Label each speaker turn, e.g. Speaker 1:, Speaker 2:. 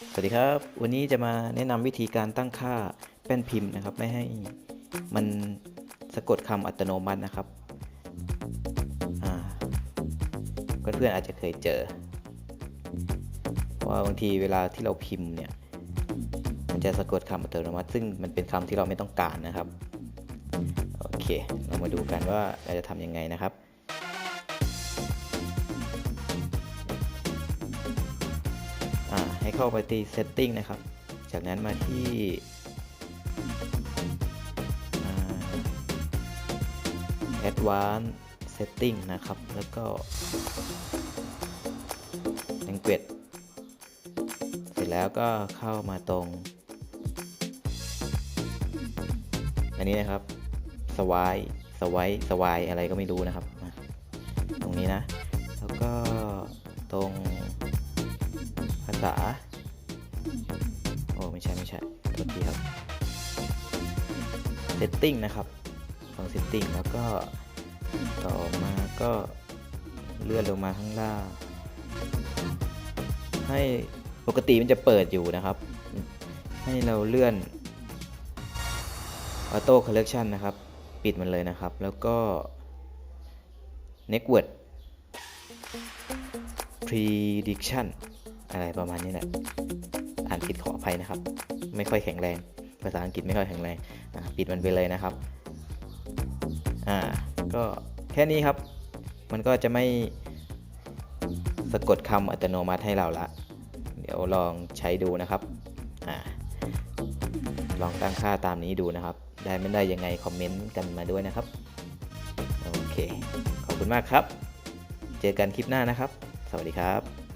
Speaker 1: สวัสดีครับ วันนี้จะมาแนะนำวิธีการตั้งค่าแป้นพิมพ์นะครับ ไม่ให้มันสะกดคำอัตโนมัตินะครับเพื่อนๆอาจจะเคยเจอ ว่าบางทีเวลาที่เราพิมพ์เนี่ยมันจะสะกดคำอัตโนมัติ ซึ่งมันเป็นคำที่เราไม่ต้องการนะครับ โอเค เรามาดูกันว่าเราจะทำยังไงนะครับ เข้าไปที่ setting นะครับ จากนั้นมาที่ advanced setting นะครับ แล้วก็ language เสร็จแล้วก็เข้ามาตรง อันนี้นะครับ สวายสวายสวายอะไรก็ไม่รู้นะครับ ตรงนี้นะ แล้วก็ตรงภาษา ใช่ไม่ใช่โทษทีครับ setting นะครับของ setting แล้วก็ต่อมาก็เลื่อนลงมาข้างล่าง ให้ปกติมันจะเปิดอยู่นะครับ ให้เราเลื่อน auto collection นะครับ ปิดมันเลยนะครับ แล้วก็ next word prediction อะไรประมาณนี้แหละ อ่านผิดขออภัยนะครับ ไม่ค่อยแข็งแรง ภาษาอังกฤษไม่ค่อยแข็งแรงปิดมันไปเลยนะครับอ่าก็แค่นี้ครับ มันก็จะไม่สะกดคำอัตโนมัติให้เราละ เดี๋ยวลองใช้ดูนะครับอ่าลองตั้งค่าตามนี้ดูนะครับ ได้ไม่ได้ยังไงคอมเมนต์กันมาด้วยนะครับ โอเค ขอบคุณมากครับ เจอกันคลิปหน้านะครับ สวัสดีครับ